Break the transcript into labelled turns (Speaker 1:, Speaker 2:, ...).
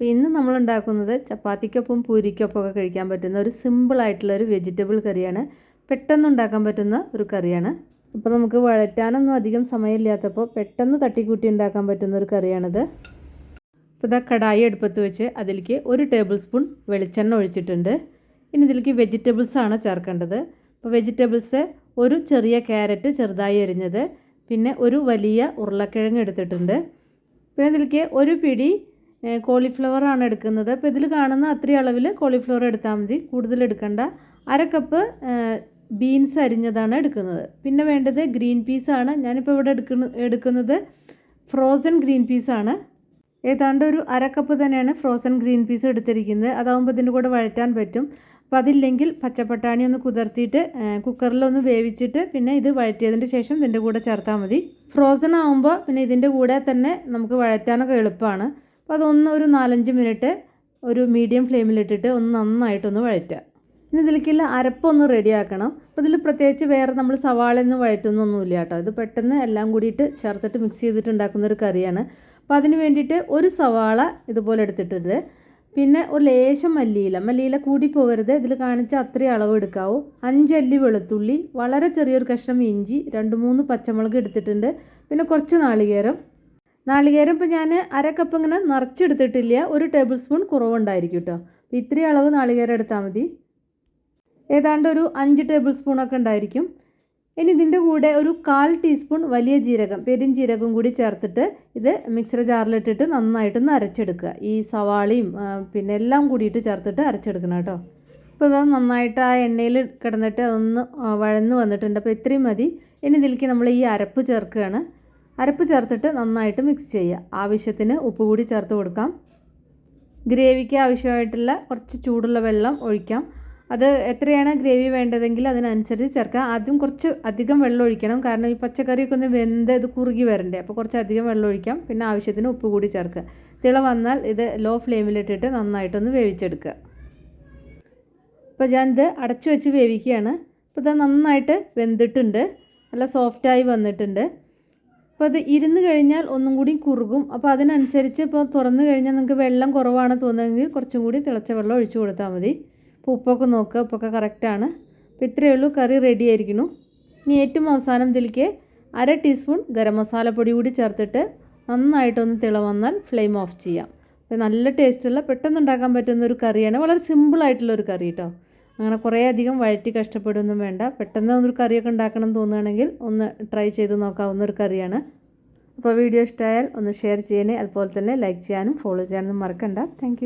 Speaker 1: അപ്പോൾ ഇന്ന് നമ്മൾ ഉണ്ടാക്കുന്നത് ചപ്പാത്തിക്കൊപ്പം പൂരിക്കൊപ്പം ഒക്കെ കഴിക്കാൻ പറ്റുന്ന ഒരു സിമ്പിളായിട്ടുള്ള ഒരു വെജിറ്റബിൾ കറിയാണ്. പെട്ടെന്ന് ഉണ്ടാക്കാൻ പറ്റുന്ന ഒരു കറിയാണ്. അപ്പോൾ നമുക്ക് വഴറ്റാനൊന്നും അധികം സമയമില്ലാത്തപ്പോൾ പെട്ടെന്ന് തട്ടിക്കൂട്ടി ഉണ്ടാക്കാൻ പറ്റുന്ന ഒരു കറിയാണിത്. അപ്പോൾ ഇതാ കടായി അടുപ്പത്ത് വെച്ച് അതിലേക്ക് ഒരു ടേബിൾ സ്പൂൺ വെളിച്ചെണ്ണ ഒഴിച്ചിട്ടുണ്ട്. ഇനി ഇതിലേക്ക് വെജിറ്റബിൾസ് ആണ് ചേർക്കേണ്ടത്. അപ്പോൾ വെജിറ്റബിൾസ് ഒരു ചെറിയ ക്യാരറ്റ് ചെറുതായി അരിഞ്ഞത്. പിന്നെ ഒരു വലിയ ഉരുളക്കിഴങ്ങ് എടുത്തിട്ടുണ്ട്. പിന്നെ ഇതിലേക്ക് ഒരു പിടി കോളിഫ്ലവർ ആണ് എടുക്കുന്നത്. അപ്പോൾ ഇതിൽ കാണുന്ന അത്രയും അളവിൽ കോളിഫ്ലവർ എടുത്താൽ മതി. കൂടുതൽ എടുക്കണ്ട. അര കപ്പ് ബീൻസ് അരിഞ്ഞതാണ് എടുക്കുന്നത്. പിന്നെ വേണ്ടത് ഗ്രീൻ പീസ് പീസാണ് ഞാനിപ്പോൾ ഇവിടെ എടുക്കുന്ന എടുക്കുന്നത് ഫ്രോസൺ ഗ്രീൻ പീസാണ് ഏതാണ്ട് ഒരു അര കപ്പ് തന്നെയാണ് ഫ്രോസൺ ഗ്രീൻ പീസ് എടുത്തിരിക്കുന്നത്. അതാകുമ്പോൾ ഇതിന്റെ കൂടെ വഴറ്റാൻ പറ്റും. അപ്പോൾ അതില്ലെങ്കിൽ പച്ചപ്പട്ടാണി ഒന്ന് കുതിർത്തിയിട്ട് കുക്കറിലൊന്ന് വേവിച്ചിട്ട് പിന്നെ ഇത് വഴറ്റിയതിന്റെ ശേഷം ഇതിന്റെ കൂടെ ചേർത്താൽ മതി. ഫ്രോസൺ ആകുമ്പോൾ പിന്നെ ഇതിന്റെ കൂടെ തന്നെ നമുക്ക് വഴറ്റാനൊക്കെ എളുപ്പമാണ് അപ്പോൾ അതൊന്ന് ഒരു നാലഞ്ച് മിനിറ്റ് ഒരു മീഡിയം ഫ്ലെയിമിലിട്ടിട്ട് ഒന്ന് നന്നായിട്ടൊന്ന് വഴറ്റുക. ഇനി ഇതിലേക്കുള്ള അരപ്പൊന്ന് റെഡിയാക്കണം. അപ്പോൾ ഇതിൽ പ്രത്യേകിച്ച് വേറെ നമ്മൾ സവാളയൊന്നും വഴറ്റുന്നൊന്നുമില്ല കേട്ടോ. ഇത് പെട്ടെന്ന് എല്ലാം കൂടിയിട്ട് ചേർത്തിട്ട് മിക്സ് ചെയ്തിട്ട് ഉണ്ടാക്കുന്ന ഒരു കറിയാണ്. അപ്പോൾ അതിന് വേണ്ടിയിട്ട് ഒരു സവാള ഇതുപോലെ എടുത്തിട്ടുണ്ട്. പിന്നെ ഒരു ലേശം മല്ലിയില. മല്ലിയില കൂടി പോകരുത്. ഇതിൽ കാണിച്ച അത്രയും അളവ് എടുക്കാവൂ. അഞ്ചല്ലി വെളുത്തുള്ളി വളരെ ചെറിയൊരു കഷ്ണം ഇഞ്ചി രണ്ട് മൂന്ന് പച്ചമുളക് എടുത്തിട്ടുണ്ട്. പിന്നെ കുറച്ച് നാളികേരം നാളികേരം ഇപ്പോൾ ഞാൻ അര ഇങ്ങനെ നിറച്ചെടുത്തിട്ടില്ല. ഒരു ടേബിൾ സ്പൂൺ കുറവുണ്ടായിരിക്കും കേട്ടോ അപ്പോൾ ഇത്രയും അളവ് നാളികേരം എടുത്താൽ മതി. ഏതാണ്ട് ഒരു അഞ്ച് ടേബിൾ സ്പൂണൊക്കെ ഉണ്ടായിരിക്കും. ഇനി ഇതിന്റെ കൂടെ ഒരു കാൽ ടീസ്പൂൺ വലിയ ജീരകം പെരും ജീരകം കൂടി ചേർത്തിട്ട് ഇത് മിക്സർ ജാറിലിട്ടിട്ട് നന്നായിട്ടൊന്ന് അരച്ചെടുക്കുക ഈ സവാളയും പിന്നെ എല്ലാം കൂടിയിട്ട് ചേർത്തിട്ട് അരച്ചെടുക്കണം കേട്ടോ. അപ്പോൾ ഇത് നന്നായിട്ട് ആ എണ്ണയിൽ കിടന്നിട്ട് അതൊന്ന് വഴന്ന് വന്നിട്ടുണ്ട്. അപ്പോൾ ഇത്രയും മതി. ഇനി ഇതിലേക്ക് നമ്മൾ ഈ അരപ്പ് ചേർക്കുകയാണ്. അരപ്പ് ചേർത്തിട്ട് നന്നായിട്ട് മിക്സ് ചെയ്യുക. ആവശ്യത്തിന് ഉപ്പ് കൂടി ചേർത്ത് കൊടുക്കാം. ഗ്രേവിക്ക് ആവശ്യമായിട്ടുള്ള കുറച്ച് ചൂടുള്ള വെള്ളം ഒഴിക്കാം. അത് എത്രയാണ് ഗ്രേവി വേണ്ടതെങ്കിൽ അതിനനുസരിച്ച് ചേർക്കാം. ആദ്യം കുറച്ച് അധികം വെള്ളം ഒഴിക്കണം. കാരണം ഈ പച്ചക്കറിയൊക്കെ ഒന്ന് വെന്ത് ഇത് കുറുകി വരണ്ടേ അപ്പോൾ കുറച്ച് അധികം വെള്ളം ഒഴിക്കാം. പിന്നെ ആവശ്യത്തിന് ഉപ്പ് കൂടി ചേർക്കുക. തിള വന്നാൽ ഇത് ലോ ഫ്ലെയിമിലിട്ടിട്ട് നന്നായിട്ടൊന്ന് വേവിച്ചെടുക്കുക. അപ്പോൾ ഞാൻ ഇത് അടച്ചു വെച്ച് വേവിക്കുകയാണ്. അപ്പോൾ ഇത് നന്നായിട്ട് വെന്തിട്ടുണ്ട്. നല്ല സോഫ്റ്റായി വന്നിട്ടുണ്ട്. അപ്പോൾ അത് ഇരുന്ന് കഴിഞ്ഞാൽ ഒന്നും കൂടി കുറുകും. അപ്പോൾ അതിനനുസരിച്ച് ഇപ്പോൾ തുറന്നു കഴിഞ്ഞാൽ നിങ്ങൾക്ക് വെള്ളം കുറവാണ് തോന്നുന്നതെങ്കിൽ കുറച്ചും കൂടി തിളച്ച വെള്ളം ഒഴിച്ചു കൊടുത്താൽ മതി. അപ്പോൾ ഉപ്പൊക്കെ നോക്കുക ഉപ്പൊക്കെ കറക്റ്റാണ് അപ്പോൾ ഇത്രയേ ഉള്ളൂ. കറി റെഡി ആയിരിക്കുന്നു. ഇനി ഏറ്റവും അവസാനം ഇതിലേക്ക് അര ടീസ്പൂൺ ഗരം മസാലപ്പൊടി കൂടി ചേർത്തിട്ട് നന്നായിട്ടൊന്ന് തിള വന്നാൽ ഫ്ലെയിം ഓഫ് ചെയ്യാം. അപ്പോൾ നല്ല ടേസ്റ്റുള്ള പെട്ടെന്ന് ഉണ്ടാക്കാൻ പറ്റുന്ന ഒരു കറിയാണ്. വളരെ സിമ്പിളായിട്ടുള്ളൊരു കറി കേട്ടോ അങ്ങനെ കുറേ അധികം വഴറ്റി കഷ്ടപ്പെടുകയൊന്നും വേണ്ട. പെട്ടെന്ന് ഒന്നൊരു കറിയൊക്കെ ഉണ്ടാക്കണം തോന്നുകയാണെങ്കിൽ ഒന്ന് ട്രൈ ചെയ്ത് നോക്കാവുന്ന ഒരു കറിയാണ്. അപ്പോൾ വീഡിയോ ഇഷ്ടമായാൽ ഒന്ന് ഷെയർ ചെയ്യണേ. അതുപോലെ തന്നെ ലൈക്ക് ചെയ്യാനും ഫോളോ ചെയ്യാനും മറക്കണ്ട. താങ്ക്